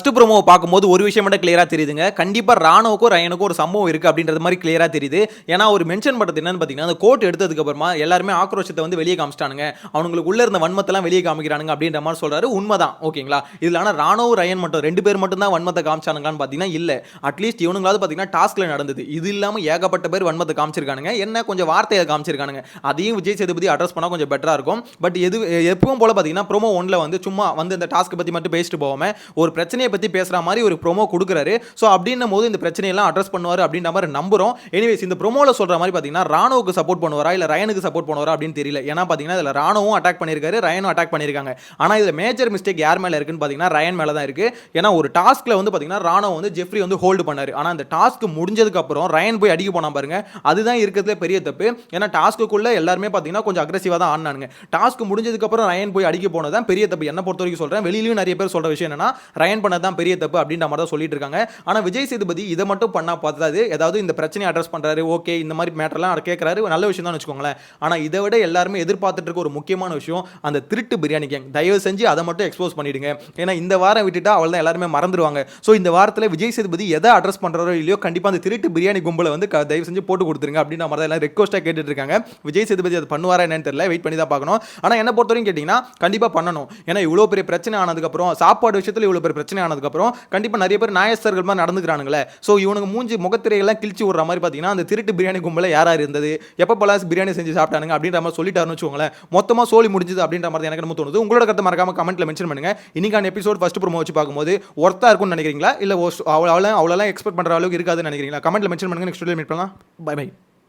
First promo பார்க்கும்போது ஒரு விஷயம் மட்டும் கிளியராக தெரியுதுங்க. கண்டிப்பாக ராணுவுக்கும் ரயனுக்கும் ஒரு சம்பவம் இருக்குது அப்படின்றது மாதிரி கிளியராக தெரியுது. ஏன்னா ஒரு மென்ஷன் பண்ணுறது என்னன்னு பார்த்தீங்கன்னா அந்த கோட் எடுத்ததுக்கப்புறமா எல்லாருமே ஆக்ரோஷத்தை வந்து வெளியே காமிச்சிட்டானுங்க. அவங்களுக்கு உள்ள இருந்த வன்மத்தெல்லாம் வெளியே காமிக்கிறானுங்க அப்படின்ற மாதிரி சொல்கிறாரு உண்மைதான். ஓகேங்களா? இதில் ஆனால் ராணுவ ரயன் மட்டும் ரெண்டு பேர் மட்டும் தான் வன்மத்தை காமிச்சானுங்களான்னு பார்த்தீங்கன்னா இல்லை. அட்லீஸ்ட் இவனுங்களாவது பார்த்தீங்கன்னா டாஸ்கில் நடந்தது. இது இல்லாமல் ஏகப்பட்ட பேர் வன்மத்தை காமிச்சிருக்கானுங்க. என்ன? கொஞ்சம் வார்த்தையை காமிச்சிருக்கானுங்க. அதையும் விஜய் சேதுபதி அட்ரஸ் பண்ணால் கொஞ்சம் பெட்டராக இருக்கும். பட் எது எப்பவும் போல் பார்த்தீங்கன்னா ப்ரோமோ ஒன்ல வந்து சும்மா வந்து இந்த டாஸ்க்கை பற்றி மட்டும் பேசிட்டு போகாம ஒரு பிரச்சனையை பத்தி பேசுற மாதிரி ஒரு ப்ரோமோ கொடுக்குறாரு. ஸோ அப்படின்னும் போது இந்த பிரச்சனையெல்லாம் அட்ரஸ் பண்ணுவார் அப்படின்ற மாதிரி நம்புகிறோம் எனிவேஸ் இந்த ப்ரோமோல சொல்ற மாதிரி பார்த்தீங்கன்னா ராணுவுக்கு சப்போர்ட் பண்ணுவாரா இல்லை ரயனுக்கு சப்போர்ட் பண்ணுவாரா அப்படின்னு தெரியல. ஏன்னா பாத்தீங்கன்னா இதுல ராணுவும் அட்டாக் பண்ணியிருக்காரு ரயனும் அட்டாக் பண்ணியிருக்காங்க. ஆனால் இதில் மேஜர் மிஸ்டேக் யார் மேலே இருக்குன்னு பார்த்தீங்கன்னா ரயன் மேலே தான் இருக்கு. ஏன்னா ஒரு டாஸ்க்கில் வந்து பார்த்தீங்கன்னா ராணுவ வந்து ஜெஃப்ரி வந்து ஹோல்டு பண்ணாரு. ஆனால் அந்த டாஸ்க் முடிஞ்சதுக்கு அப்புறம் ரயன் போய் அடிக்க போனா பாருங்க. அதுதான் இருக்கிறதுல பெரிய தப்பு. ஏன்னா டாஸ்க்குள்ள எல்லாருமே பார்த்தீங்கன்னா கொஞ்சம் அக்ரெசிவா தான் ஆனானுங்க டாஸ்க் முடிஞ்சதுக்கு அப்புறம் ரயன் போய் அடிக்க போனது தான் பெரிய தப்பு. என்ன பொறுத்த வரைக்கும் சொல்கிறேன் வெளியிலையும் நிறைய பேர் சொல்கிற விஷயம் என்னன்னா ரயன் பண்ணது தான் பெரிய தப்பு அப்படின்ற மாதிரி தான் சொல்லிட்டு இருக்காங்க. ஆனால் விஜய் சேதுபதி இதை மட்டும் பண்ணா பார்த்தாது. ஏதாவது இந்த பிரச்சனையை அட்ரஸ் பண்ணுறாரு ஓகே இந்த மாதிரி மேட்டர்லாம் கேட்குறாரு நல்ல விஷயம் தான் வச்சுக்கோங்களேன். ஆனால் இதை விட எல்லாருமே எதிர்பார்த்துட்டு இருக்க ஒரு முக்கியமான விஷயம் அந்த திருட்டு பிரியாணி கேங் தயவு செஞ்சு அதை மட்டும் எக்ஸ்போஸ் பண்ணிடுங்க. ஏன்னா இந்த வாரம் விட்டுட்டா அவள் தான் எல்லாருமே மறந்துடுவாங்க ஸோ இந்த வாரத்தில் விஜய் சேதுபதி எதை அட்ரஸ் பண்ணுறாரோ இல்லையோ கண்டிப்பாக அந்த திருட்டு பிரியாணி கும்பலை வந்து தயவு செஞ்சு போட்டு கொடுத்துருங்க அப்படின்ற மாதிரி தான் எல்லாம் ரெக்வஸ்ட்டாக கேட்டுட்டு இருக்காங்க. விஜய் சேதுபதி அது பண்ணுவாரா என்னன்னு தெரியல வெயிட் பண்ணி தான் பார்க்கணும். ஆனால் என்ன பொறுத்தவரைக்கும் கேட்டிங்கன்னா கண்டிப்பாக பண்ணணும். ஏன்னா இவ்வளோ பெரிய பிரச்சனை ஆனதுக்கப்புறம் சாப்பாடு விஷயத்தில் இவ்வளோ பெரிய பிரச்சனை ஆனதுக்கப்புறம் கண்டிப்பா நிறைய பேர் நாயஸ்தர்கள் மாதிரி நடந்துக்கிறானுங்களே. ஸோ இவனுக்கு மூஞ்சி முகத்திரையெல்லாம் கிழிச்சு விடுற மாதிரி பார்த்தீங்கன்னா அந்த திருட்டு பிரியாணி கும்பல யாராக இருந்தது? எப்போ பலாஸ் பிரியாணி செஞ்சு சாப்பிட்டானுங்க அப்படின்ற மாதிரி சொல்லிட்டாருன்னு வச்சுக்கோங்களேன். மொத்தமாக சோழி முடிஞ்சது அப்படின்ற மாதிரி எனக்கு நம்ம தோணுது. உங்களோட கருத்தை மறக்காம கமெண்ட்ல மென்ஷன் பண்ணுங்க. இன்னைக்கான எபிசோட் ஃபஸ்ட் ப்ரோமோ வச்சு பார்க்கும்போது ஒர்த்தா இருக்கும்னு நினைக்கிறீங்களா? இல்லை அவ்வளோ அவ்வளோலாம் எக்ஸ்பெக்ட் பண்ற அளவுக்கு இருக்காதுன்னு நினைக்கிறீங்களா? கமெண்ட்ல மென்ஷன் பண்ணுங்க. நெக்ஸ்ட் மீட் பண்ணலாம். Bye bye